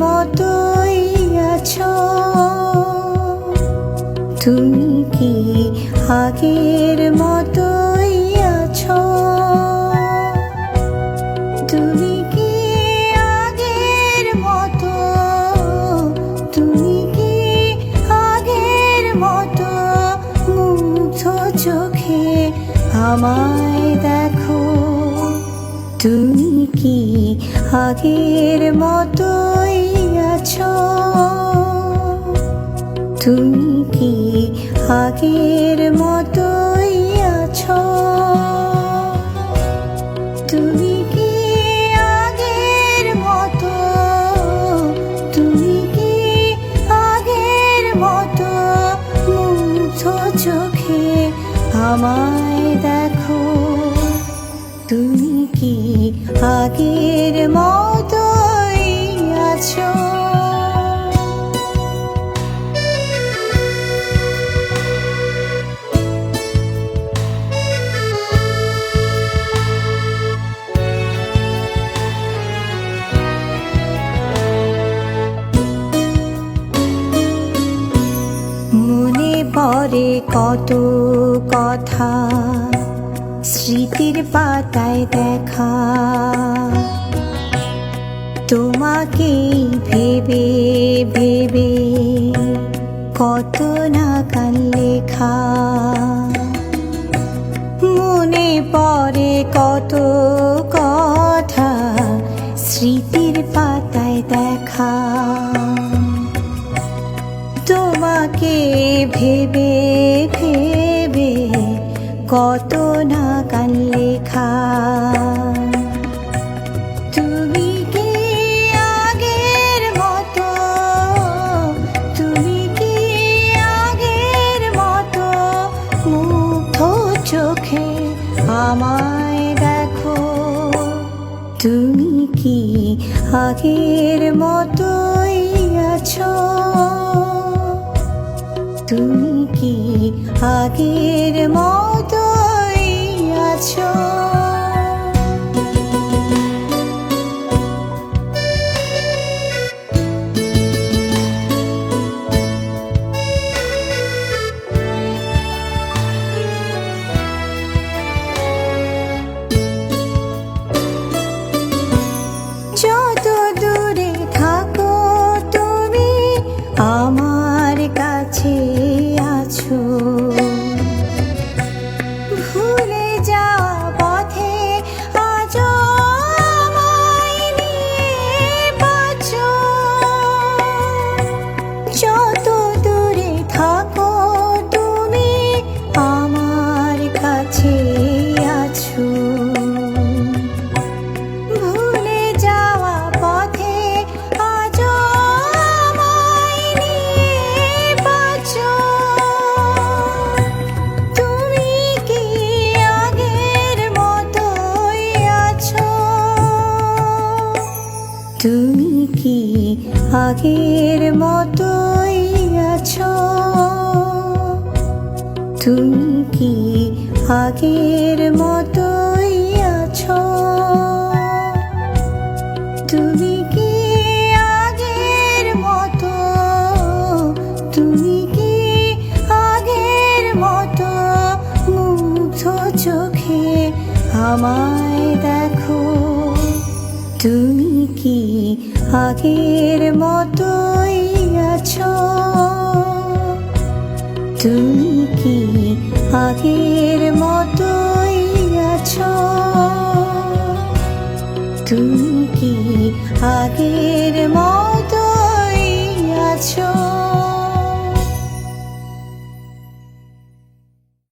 মতোই আছো? তুমি কি আগের মতোই আছো? তুমি কি আগের মতো? তুমি কি আগের মতো? মুগ্ধ চোখে আমায় দেখো। তুমি কি আগের মতোই আছো। তুমি কি আগের মতোই আছো? তুমি কি আগের মতো? তুমি কি আগের মতো? চোখে আমায় দেখো। তুমি কি আগের মতোই আছো? মনে পড়ে কত কথা স্মৃতির পাতায় দেখা। তোমাকে ভেবে ভেবে কত না কাল লেখা। মনে পড়ে কত কথা স্মৃতির পাতায় দেখা। তোমাকে ভেবে ভেবে কত না কান লেখা। তুমি কি আগের মতো? তুমি কি আগের মতো? মুগ্ধ চোখে আমায় দেখো। তুমি কি আগের মতোই আছো? তুমি কি আগের মতোই তুমি কি আগের মতোই আছো? তুমি কি আগের মতোই আছো? তুমি কি আগের মতো? তুমি কি আগের মতো? মুগ্ধ চোখে আমায় দেখো। তুমি কি আগের মতোই আছো? তুমি কি আগের মতোই আছো? তুমি কি আগের মতোই আছো?